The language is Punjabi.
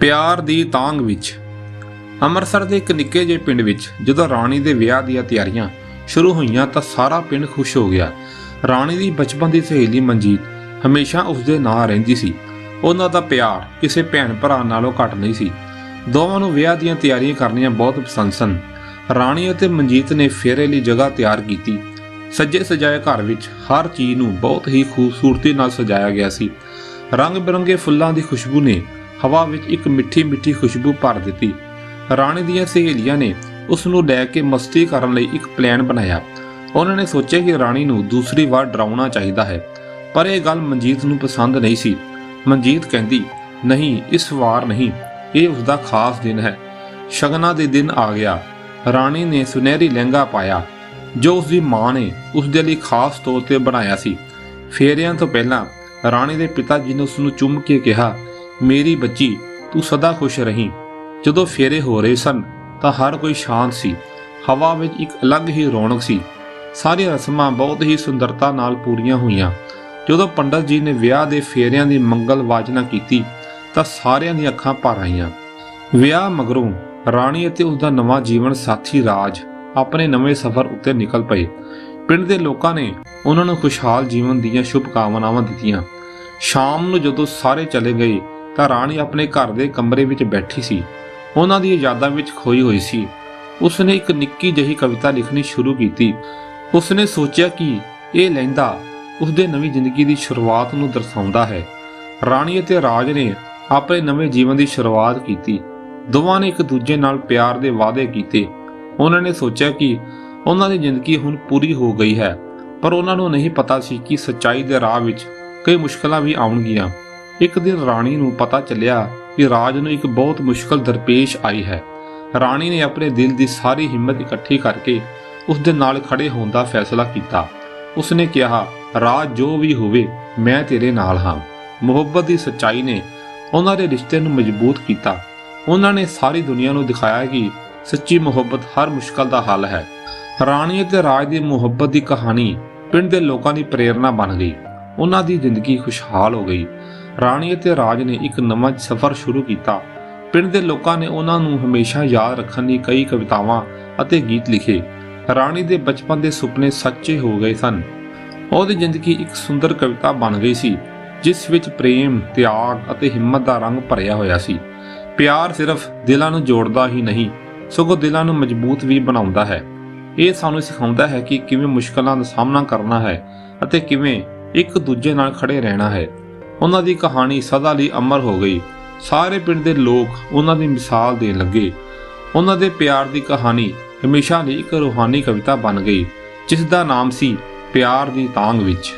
ਪਿਆਰ ਦੀ ਤਾਂਗ ਵਿੱਚ। ਅੰਮ੍ਰਿਤਸਰ ਦੇ ਇੱਕ ਨਿੱਕੇ ਜਿਹੇ ਪਿੰਡ ਵਿੱਚ ਜਦੋਂ ਰਾਣੀ ਦੇ ਵਿਆਹ ਦੀਆਂ ਤਿਆਰੀਆਂ ਸ਼ੁਰੂ ਹੋਈਆਂ ਤਾਂ ਸਾਰਾ ਪਿੰਡ ਖੁਸ਼ ਹੋ ਗਿਆ। ਰਾਣੀ ਦੀ ਬਚਪਨ ਦੀ ਸਹੇਲੀ ਮਨਜੀਤ ਹਮੇਸ਼ਾ ਉਸ ਦੇ ਨਾਲ ਰਹਿੰਦੀ ਸੀ। ਉਹਨਾਂ ਦਾ ਪਿਆਰ ਕਿਸੇ ਭੈਣ ਭਰਾ ਨਾਲੋਂ ਘੱਟ ਨਹੀਂ ਸੀ। ਦੋਵਾਂ ਨੂੰ ਵਿਆਹ ਦੀਆਂ ਤਿਆਰੀਆਂ ਕਰਨੀਆਂ ਬਹੁਤ ਪਸੰਦ ਸਨ। ਰਾਣੀ ਅਤੇ ਮਨਜੀਤ ਨੇ ਫੇਰੇ ਲਈ ਜਗ੍ਹਾ ਤਿਆਰ ਕੀਤੀ। ਸੱਜੇ ਸਜਾਏ ਘਰ ਵਿੱਚ ਹਰ ਚੀਜ਼ ਨੂੰ ਬਹੁਤ ਹੀ ਖੂਬਸੂਰਤੀ ਨਾਲ ਸਜਾਇਆ ਗਿਆ ਸੀ। ਰੰਗ ਬਿਰੰਗੇ ਫੁੱਲਾਂ ਦੀ ਖੁਸ਼ਬੂ ਨੇ ਹਵਾ ਵਿੱਚ ਇੱਕ ਮਿੱਠੀ ਮਿੱਠੀ ਖੁਸ਼ਬੂ ਭਰ ਦਿੱਤੀ। ਰਾਣੀ ਦੀਆਂ ਸਹੇਲੀਆਂ ਨੇ ਉਸ ਨੂੰ ਲੈ ਕੇ ਮਸਤੀ ਕਰਨ ਲਈ ਇੱਕ ਪਲਾਨ ਬਣਾਇਆ। ਉਹਨਾਂ ਨੇ ਸੋਚਿਆ ਕਿ ਰਾਣੀ ਨੂੰ ਦੂਸਰੀ ਵਾਰ ਡਰਾਉਣਾ ਚਾਹੀਦਾ ਹੈ, ਪਰ ਇਹ ਗੱਲ ਮਨਜੀਤ ਨੂੰ ਪਸੰਦ ਨਹੀਂ ਸੀ। ਮਨਜੀਤ ਕਹਿੰਦੀ, ਨਹੀਂ, ਇਸ ਵਾਰ ਨਹੀਂ, ਇਹ ਉਸ ਦਾ ਖਾਸ ਦਿਨ ਹੈ। ਸ਼ਗਨਾਂ ਦੇ ਦਿਨ ਆ ਗਿਆ। ਰਾਣੀ ਨੇ ਸੁਨਹਿਰੀ ਲਹਿੰਗਾ ਪਾਇਆ, ਜੋ ਉਸ ਦੀ ਮਾਂ ਨੇ ਉਸ ਦੇ ਲਈ ਖਾਸ ਤੌਰ ਤੇ ਬਣਾਇਆ ਸੀ। ਫੇਰਿਆਂ ਤੋਂ ਪਹਿਲਾਂ ਰਾਣੀ ਦੇ ਪਿਤਾ ਜੀ ਨੇ ਉਸ ਨੂੰ ਚੁੰਮ ਕੇ ਕਿਹਾ ਮੇਰੀ ਬੱਚੀ, ਤੂੰ ਸਦਾ ਖੁਸ਼ ਰਹੀਂ। ਜਦੋਂ ਫੇਰੇ ਹੋ ਰਹੇ ਸਨ, ਤਾਂ ਹਰ ਕੋਈ ਸ਼ਾਂਤ ਸੀ। ਹਵਾ ਵਿੱਚ ਇੱਕ ਅਲੱਗ ਹੀ ਰੌਣਕ ਸੀ। ਸਾਰੀਆਂ ਰਸਮਾਂ ਬਹੁਤ ਹੀ ਸੁੰਦਰਤਾ ਨਾਲ ਪੂਰੀਆਂ ਹੋਈਆਂ। ਜਦੋਂ ਪੰਡਤ ਜੀ ਨੇ ਵਿਆਹ ਦੇ ਫੇਰਿਆਂ ਦੀ ਮੰਗਲ ਵਾਜਨਾ ਕੀਤੀ, ਤਾਂ ਸਾਰਿਆਂ ਦੀਆਂ ਅੱਖਾਂ ਭਰ ਆਈਆਂ। ਵਿਆਹ ਮਗਰੋਂ ਰਾਣੀ ਅਤੇ ਉਸ ਦਾ ਨਵਾਂ ਜੀਵਨ ਸਾਥੀ ਰਾਜ ਆਪਣੇ ਨਵੇਂ ਸਫ਼ਰ ਉੱਤੇ ਨਿਕਲ ਪਏ। ਪਿੰਡ ਦੇ ਲੋਕਾਂ ਨੇ ਉਹਨਾਂ ਨੂੰ ਖੁਸ਼ਹਾਲ ਜੀਵਨ ਦੀਆਂ ਸ਼ੁਭ ਕਾਮਨਾਵਾਂ ਦਿੱਤੀਆਂ। ਸ਼ਾਮ ਨੂੰ ਜਦੋਂ ਸਾਰੇ ਚਲੇ ਗਏ ਤਾਂ ਰਾਣੀ ਆਪਣੇ ਘਰ ਦੇ ਕਮਰੇ ਵਿੱਚ ਬੈਠੀ ਸੀ। ਉਹਨਾਂ ਦੀ ਯਾਦਾਂ ਵਿੱਚ ਖੋਈ ਹੋਈ ਸੀ। ਉਸਨੇ ਇੱਕ ਨਿੱਕੀ ਜਿਹੀ ਕਵਿਤਾ ਲਿਖਣੀ ਸ਼ੁਰੂ ਕੀਤੀ। ਉਸਨੇ ਸੋਚਿਆ ਕਿ ਇਹ ਲਹਿੰਦਾ ਉਸ ਨਵੀਂ ਜ਼ਿੰਦਗੀ ਦੀ ਸ਼ੁਰੂਆਤ ਨੂੰ ਦਰਸਾਉਂਦਾ ਹੈ। ਰਾਣੀ ਅਤੇ ਰਾਜ ਨੇ ਆਪਣੇ ਨਵੇਂ ਜੀਵਨ ਦੀ ਸ਼ੁਰੂਆਤ ਕੀਤੀ। ਦੋਵਾਂ ਨੇ ਇੱਕ ਦੂਜੇ ਨਾਲ ਪਿਆਰ ਦੇ ਵਾਅਦੇ ਕੀਤੇ। ਉਹਨਾਂ ਨੇ ਸੋਚਿਆ ਕਿ ਉਹਨਾਂ ਦੀ ਜ਼ਿੰਦਗੀ ਹੁਣ ਪੂਰੀ ਹੋ ਗਈ ਹੈ, ਪਰ ਉਹਨਾਂ ਨੂੰ ਨਹੀਂ ਪਤਾ ਸੀ ਕਿ ਸੱਚਾਈ ਦੇ ਰਾਹ ਵਿੱਚ ਕਈ ਮੁਸ਼ਕਲਾਂ ਵੀ ਆਉਣਗੀਆਂ। ਇੱਕ ਦਿਨ ਰਾਣੀ ਨੂੰ ਪਤਾ ਚੱਲਿਆ ਕਿ ਰਾਜ ਨੂੰ ਇੱਕ ਬਹੁਤ ਮੁਸ਼ਕਲ ਦਰਪੇਸ਼ ਆਈ ਹੈ। ਰਾਣੀ ਨੇ ਆਪਣੇ ਦਿਲ ਦੀ ਸਾਰੀ ਹਿੰਮਤ ਇਕੱਠੀ ਕਰਕੇ ਉਸ ਦੇ ਨਾਲ ਖੜੇ ਹੋਣ ਦਾ ਫੈਸਲਾ ਕੀਤਾ। ਉਸ ਕਿਹਾ, ਰਾਜ ਜੋ ਵੀ ਹੋਵੇ, ਮੈਂ ਤੇਰੇ ਨਾਲ ਹਾਂ। ਮੁਹੱਬਤ ਦੀ ਸੱਚਾਈ ਨੇ ਉਹਨਾਂ ਦੇ ਰਿਸ਼ਤੇ ਨੂੰ ਮਜ਼ਬੂਤ ਕੀਤਾ। ਉਹਨਾਂ ਨੇ ਸਾਰੀ ਦੁਨੀਆ ਨੂੰ ਦਿਖਾਇਆ ਕਿ ਸੱਚੀ ਮੁਹੱਬਤ ਹਰ ਮੁਸ਼ਕਲ ਦਾ ਹੱਲ ਹੈ। ਰਾਣੀ ਅਤੇ ਰਾਜ ਦੀ ਮੁਹੱਬਤ ਦੀ ਕਹਾਣੀ ਪਿੰਡ ਦੇ ਲੋਕਾਂ ਦੀ ਪ੍ਰੇਰਣਾ ਬਣ ਗਈ। ਉਹਨਾਂ ਦੀ ਜ਼ਿੰਦਗੀ ਖੁਸ਼ਹਾਲ ਹੋ ਗਈ। ਰਾਣੀ ਅਤੇ ਰਾਜ ਨੇ ਇੱਕ ਨਵਾਂ ਸਫ਼ਰ ਸ਼ੁਰੂ ਕੀਤਾ। ਪਿੰਡ ਦੇ ਲੋਕਾਂ ਨੇ ਉਹਨਾਂ ਨੂੰ ਹਮੇਸ਼ਾ ਯਾਦ ਰੱਖਣ ਲਈ ਕਈ ਕਵਿਤਾਵਾਂ ਅਤੇ ਗੀਤ ਲਿਖੇ। ਰਾਣੀ ਦੇ ਬਚਪਨ ਦੇ ਸੁਪਨੇ ਸੱਚੇ ਹੋ ਗਏ ਸਨ। ਉਹਦੀ ਜ਼ਿੰਦਗੀ ਇੱਕ ਸੁੰਦਰ ਕਵਿਤਾ ਬਣ ਗਈ ਸੀ ਜਿਸ ਵਿੱਚ ਪ੍ਰੇਮ, ਤਿਆਗ ਅਤੇ ਹਿੰਮਤ ਦਾ ਰੰਗ ਭਰਿਆ ਹੋਇਆ ਸੀ। ਪਿਆਰ ਸਿਰਫ ਦਿਲਾਂ ਨੂੰ ਜੋੜਦਾ ਹੀ ਨਹੀਂ ਸਗੋਂ ਦਿਲਾਂ ਨੂੰ ਮਜ਼ਬੂਤ ਵੀ ਬਣਾਉਂਦਾ ਹੈ। ਇਹ ਸਾਨੂੰ ਸਿਖਾਉਂਦਾ ਹੈ ਕਿ ਕਿਵੇਂ ਮੁਸ਼ਕਲਾਂ ਦਾ ਸਾਹਮਣਾ ਕਰਨਾ ਹੈ ਅਤੇ ਕਿਵੇਂ ਇੱਕ ਦੂਜੇ ਨਾਲ ਖੜੇ ਰਹਿਣਾ ਹੈ। ਉਹਨਾਂ ਦੀ ਕਹਾਣੀ ਸਦਾ ਲਈ ਅਮਰ ਹੋ ਗਈ। ਸਾਰੇ ਪਿੰਡ ਦੇ ਲੋਕ ਉਹਨਾਂ ਦੀ ਮਿਸਾਲ ਦੇਣ ਲੱਗੇ। ਉਹਨਾਂ ਦੇ ਪਿਆਰ ਦੀ ਕਹਾਣੀ ਹਮੇਸ਼ਾ ਲਈ ਇੱਕ ਰੂਹਾਨੀ ਕਵਿਤਾ ਬਣ ਗਈ ਜਿਸ ਦਾ ਨਾਮ ਸੀ ਪਿਆਰ ਦੀ ਤਾਂਗ ਵਿੱਚ।